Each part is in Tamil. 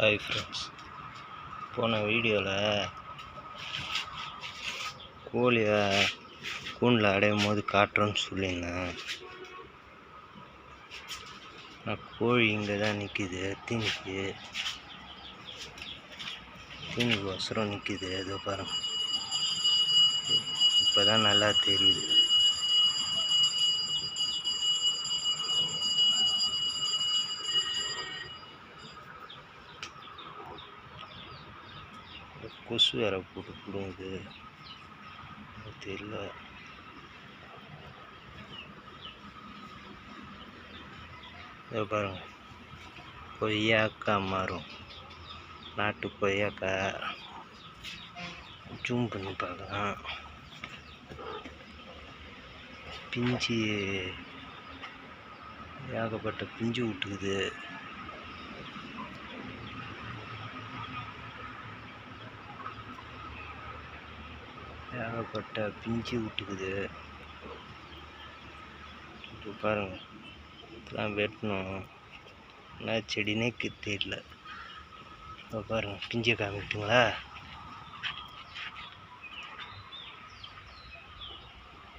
ஹாய் ஃப்ரெண்ட்ஸ் போன வீடியோவில் கோழியை கூண்டில் அடையும் போது காட்டுறோன்னு சொல்லியிருந்தேன். நான் கோழி இங்கே தான் நிற்கிது தீனிக்கு. தீனிக்கு ஒசரம் நிற்கிது ஏதோ பாருங்கள் இப்போ தான் நல்லா தெரியுது. கொசு வேற போட்டு பிடுங்குது தெரியல. இதோ பாருங்க. கொய்யாக்கா மாறும் நாட்டு கொய்யாக்கா. ஜூம் பண்ணி பார்க்கலாம் பிஞ்சு ஏகப்பட்ட பிஞ்சு விட்டுக்குது பட்டை பிஞ்சு விட்டுக்குது இப்போ பாருங்கள் இதெல்லாம் வெட்டணும். என்ன செடினே தெரியல. இப்போ பாருங்கள் பிஞ்சை காமிட்டுங்களா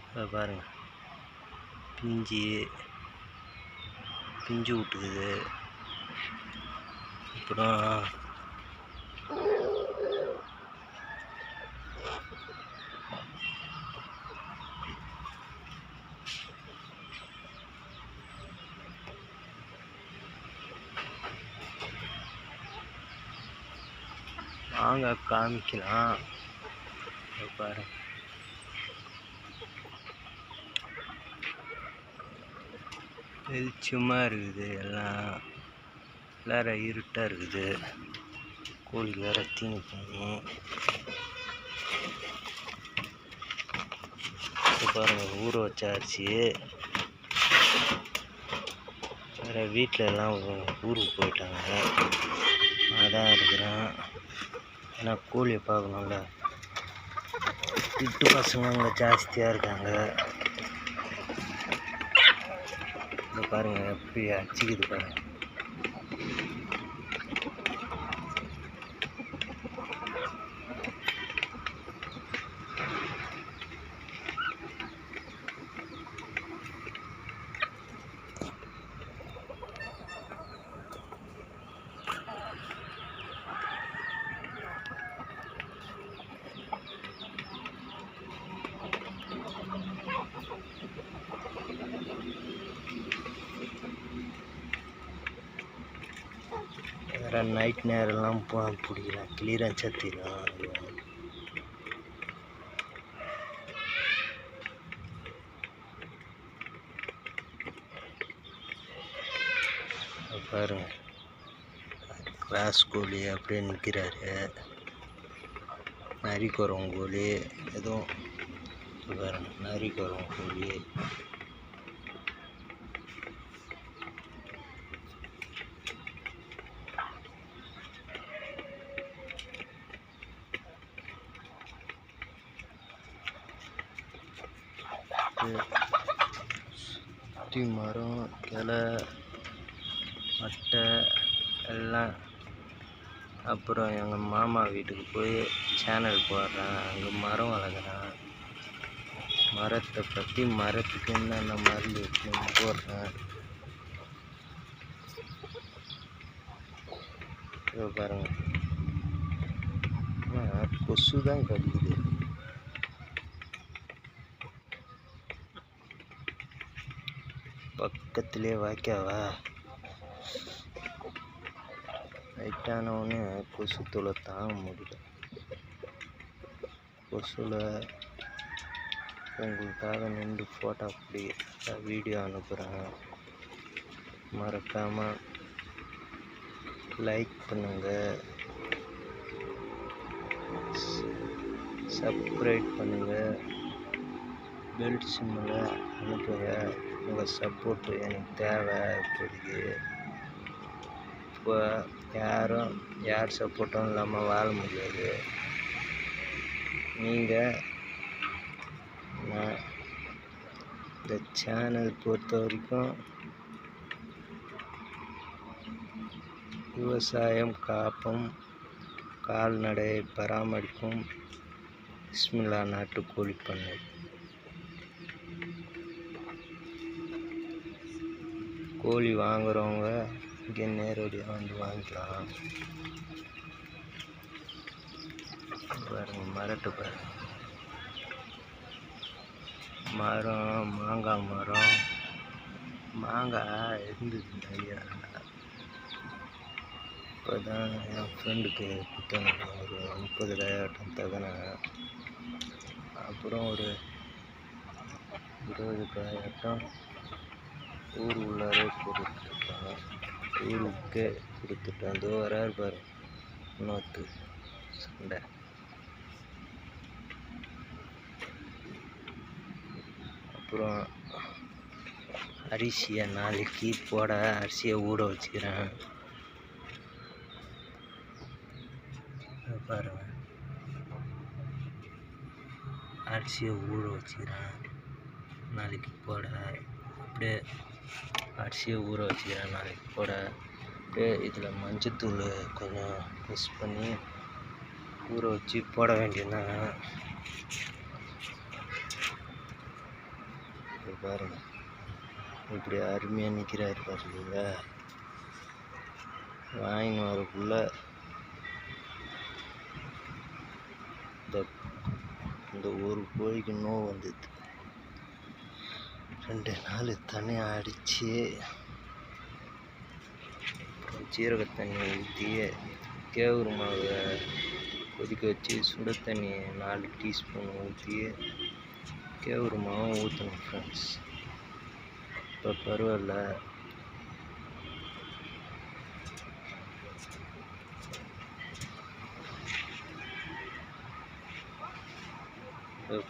இப்போ பாருங்கள் பிஞ்சு பிஞ்சு விட்டுக்குது அப்புறம் வாங்க காமிக்கலாம். பாரு. பாருங்க வெளிச்சமாக இருக்குது எல்லாம் வேற இருட்டாக இருக்குது. கோழி வேறு தீனி போகணும் பாருங்கள் பாருங்க ஊற வச்ச அரிசி வேற வீட்டில் எல்லாம் ஊருக்கு போயிட்டாங்க. அதான் இருக்கிறேன். ஏன்னா கோழியை பார்க்கணும்ல. விட்டு பசங்க ஜாஸ்தியாக இருக்காங்க. பாருங்கள் எப்படி அடிச்சுக்குது பாருங்கள் வேறு நைட் நேரம்லாம் போ பிடிக்கலாம் கிளியராக சத்திலாம் பாருங்க. கிராஸ் கோழி அப்படியே நிற்கிறாரு நரிக்குறவங்க கோழி. எதுவும் இது பாருங்க. நரிக்குறவங்க கோழி. சுற்றி மரம் கிளை மட்டை எல்லாம். அப்புறம் எங்கள் மாமா வீட்டுக்கு போய் சேனல் போடுறேன். அங்கே மரம் வளர்க்குறேன். மரத்தை பற்றி மரத்துக்கு என்னென்ன மருந்து வைக்கணும்னு போடுறேன். இதோ பாருங்கள் கொசு தான் கடிக்குது. பக்கத்திலே வாய்க்காவா? நைட்டான கொசு தொலை தாங்க முடியல கொசுல உங்களுக்காக நின்று ஃபோட்டோ அப்படி வீடியோ அனுப்புகிறேன் மறக்காமல் லைக் பண்ணுங்கள் சப்ஸ்கிரைப் பண்ணுங்கள் பெல்ட் சிம்மில் அனுப்புங்க. உங்கள் சப்போர்ட்டு எனக்கு தேவை இப்போதைக்கு. இப்போ யாரும் யார் சப்போர்ட்டும் இல்லாமல் வாழ முடியாது. நீங்கள் நான் இந்த சேனல் பொறுத்த வரைக்கும் விவசாயம் காப்பும் கால்நடை பராமரிப்பும் பிஸ்மில்லா நாட்டு கோழி பண்ணை. கோழி வாங்குறவங்க இங்கே நேரடியாக வந்து வாங்கிக்கலாம். பாருங்க மரட்டு பாருங்க. மரம் மாங்காய் மரம். மாங்காய் இருந்தது நிறையா. இப்போ தான் என் ஃப்ரெண்டுக்கு கொடுத்தாங்க ஒரு முப்பது காயாட்டம் தகன அப்புறம் ஒரு இருபது காயாட்டம். ஊர் உள்ளாரே கொடுத்துட்டாங்க ஊருக்கே கொடுத்துட்டேன் அதோ வராரு பாரு. இன்னொத்து சண்டை. அப்புறம் அரிசியை நாளைக்கு போட அரிசியை ஊற வச்சுக்கிறேன். பாருங்க. அரிசியை ஊற வச்சுக்கிறேன். நாளைக்கு போட. அப்படியே அரிசியை ஊற வச்சுக்கிறேன். நாளைக்கு போட இதில் மஞ்சத்தூள் கொஞ்சம் மிக்ஸ் பண்ணி ஊற வச்சு போட வேண்டியதுதான். இது பாருங்க. இப்படி அருமையாக நிற்கிறாரு பாருங்க. வாங்கின்னு வரக்குள்ள இந்த இந்த ஒரு கோழிக்கு நோவு வந்துது. ரெண்டு நாள் தண்ணி அடித்து சீரக தண்ணி ஊற்றி கேவுரு மாவை கொதிக்க வச்சு சுட தண்ணி நாலு டீஸ்பூன் ஊற்றி கேவுரு மாவும் ஊற்றணும் ஃப்ரெண்ட்ஸ் இப்போ பரவாயில்ல.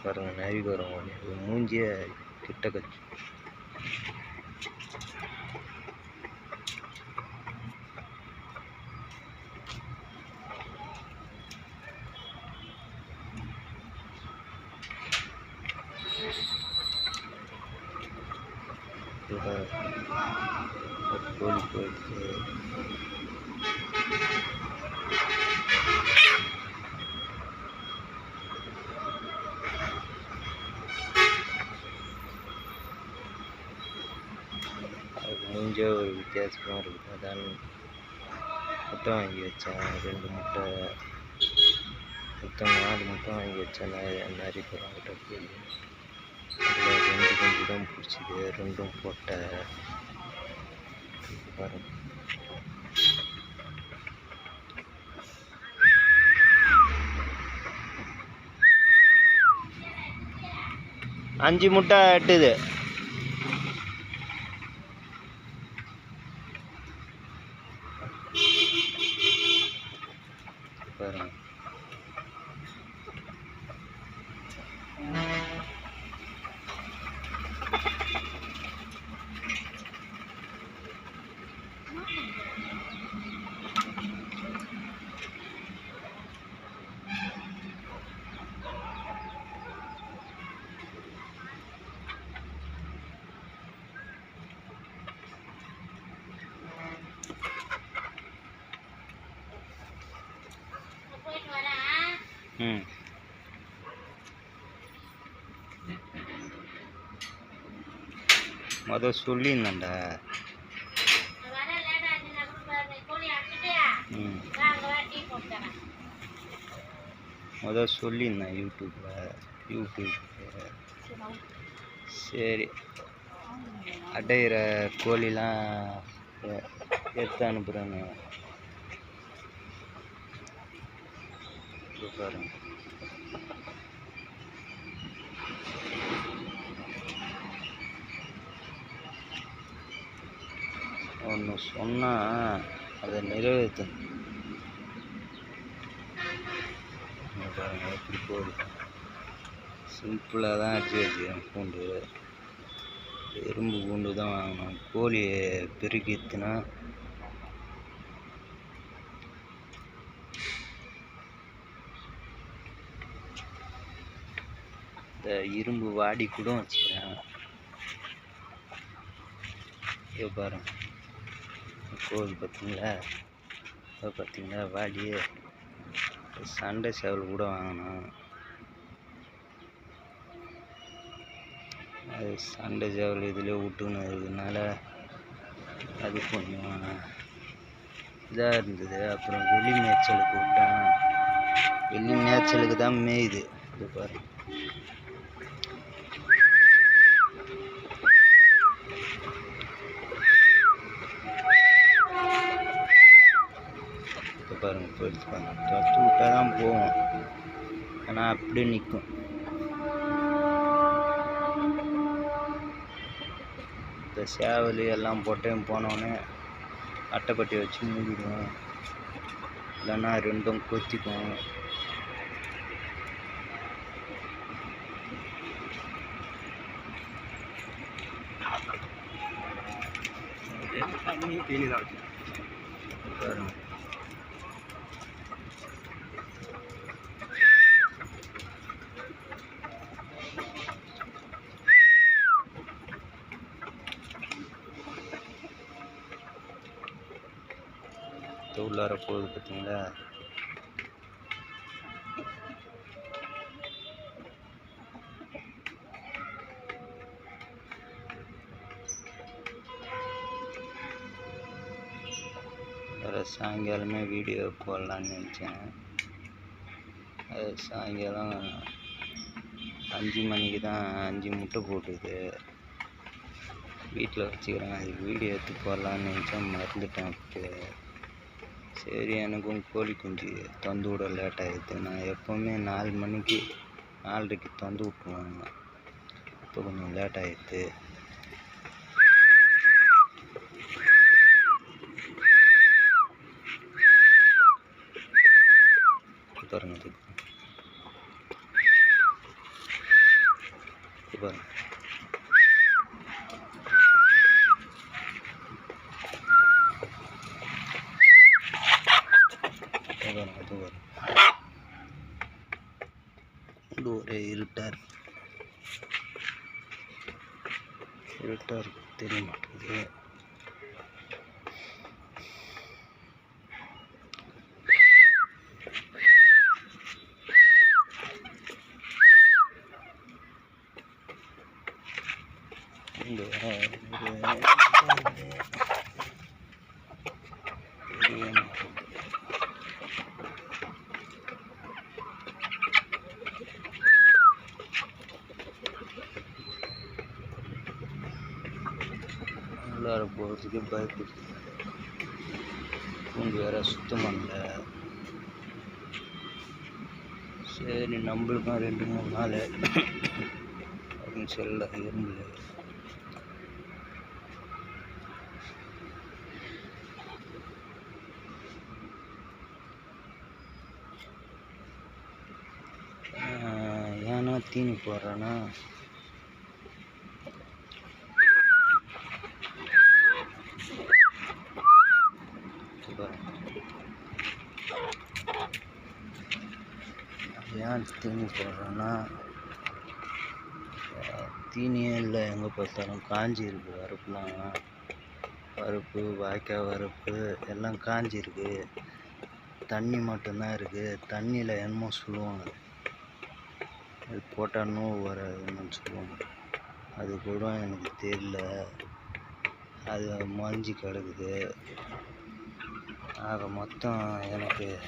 பாருங்கள் பாருங்க வரும் மூஞ்சியை ঠিকঠাক আছে। வித்தியாசமாக இருக்குது அதான் முட்டை வாங்கி வச்சேன். ரெண்டு முட்டை. மொத்தம் நாலு முட்டை வாங்கி வச்சேன். நிறைய பேர் கிட்ட போய் அதில் ரெண்டு குஞ்சு தான் பிடிச்சிது. ரெண்டும் போட்ட பாருங்க அஞ்சு முட்டை எட்டுது பாருங்க ம் மொதல் சொல்லியிருந்தேன்டா. ம். மொதல் சொல்லியிருந்தேன் யூடியூப்பில் யூடியூப்பில் சரி. அடையிற கோழிலாம் எடுத்து அனுப்புகிறேன்னு பாருங்கள் சொன்னால் அதை நிறைவேற்று பாருங்கள் எப்படி போகுது சிம்பிளாக தான் அடிச்சு வச்சுக்கிறேன் பூண்டு. எறும்பு பூண்டு தான் வாங்கணும் கோழியை பெருக்கித்துனா இந்த இரும்பு வாடி கூட வச்சுக்கிறேன். பாருங்கள் போகுது பார்த்தீங்களா? இப்போ பார்த்தீங்களா வாடி சண்டை சேவல் கூட வாங்கினோம் அது சண்டை சேவல் இதில் விட்டுன்னு இருக்கிறதுனால அது கொஞ்சம் இதாக இருந்தது. அப்புறம் வெளி மேய்ச்சலுக்கு விட்டேன். வெளி மேய்ச்சலுக்கு தான் மேயுது. இது பாரு இப்போ பாருங்க போயிடுச்சு பாருங்க. துரத்து விட்டா தான் போவோம். ஆனால் அப்படியே நிற்கும் இந்த சேவல் எல்லாம் போட்டையும் போனோடனே அட்டைப்பட்டி வச்சு மூடிடும் இல்லைன்னா ரெண்டும் கொத்திக்கும் தண்ணி தீனி தான் வச்சு இது உள்ளார போகுது பார்த்தீங்களா வேறு சாயங்காலமே வீடியோ போடலான்னு நினச்சேன். அது சாயங்காலம் அஞ்சு மணிக்கு தான் அஞ்சு முட்டை போட்டுது. வீட்டில் வச்சுக்கிறேன். அதுக்கு வீடியோ எடுத்து போடலான்னு நினச்சேன். மறந்துட்டேன் இப்போ சரி எனக்கும் கோழி குஞ்சு தந்து விட லேட் ஆகிடுது நான் எப்போவுமே நாலு மணிக்கு நாலரைக்கு தந்து விட்ருவாங்க இப்போ கொஞ்சம் லேட் ஆகிடுது பாருங்க இது பாருங்க இது பாருங்க இது பாருங்க இது ஒரே இருட்டார் இருட்டார் தெரிய மாட்டேங்குது. உள்ளார போகிறதுக்கு பயப்படுது. பூண்டு வேற சுத்தம் பண்ணல சரி நம்மளுக்கும் ரெண்டு மூணு நாள் அப்படின்னு சொல்ல எறும்பு ஏன்னா தீனி போடுறேன்னா தீனி போடுறோன்னா தீனியே இல்லை எங்கே பார்த்தாலும் காஞ்சி இருக்குது வரப்புலாம். பருப்பு வாய்க்கால் வரப்பு எல்லாம் காஞ்சி இருக்குது தண்ணி மட்டும்தான் இருக்குது தண்ணியில் என்னமோ சொல்லுவாங்க. அது போட்டால் நோவு வராதுன்னு சொல்லுவாங்க. அது கூட எனக்கு தெரியல. அது மறைஞ்சி கிடக்குது. ஆக மொத்தம் எனக்கு